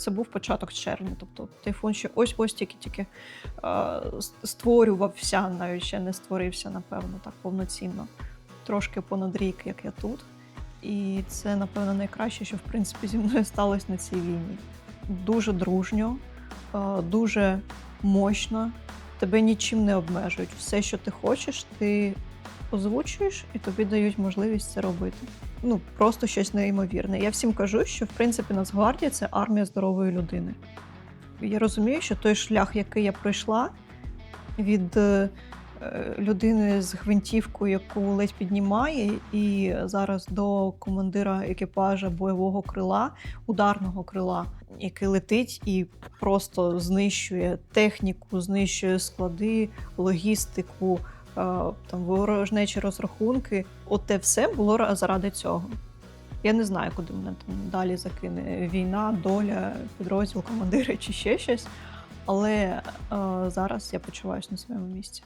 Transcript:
Це був початок червня, тобто тайфун ще ось ось тільки-тільки е, створювався, навіть ще не створився, напевно, так повноцінно. Трошки понад рік, як я тут. І це, напевно, найкраще, що в принципі зі мною сталося на цій війні. Дуже дружньо, е, дуже мощно. Тебе нічим не обмежують. Все, що ти хочеш, ти озвучуєш, і тобі дають можливість це робити. Ну просто щось неймовірне. Я всім кажу, що в принципі Нацгвардія це армія здорової людини. Я розумію, що той шлях, який я пройшла від е, людини з гвинтівкою, яку ледь піднімає, і зараз до командира екіпажа бойового крила, ударного крила, який летить і просто знищує техніку, знищує склади, логістику, е, там ворожнечі розрахунки. От все було заради цього. Я не знаю, куди мене там далі закине війна, доля, підрозділ, командири чи ще щось. Але е, зараз я почуваюся на своєму місці.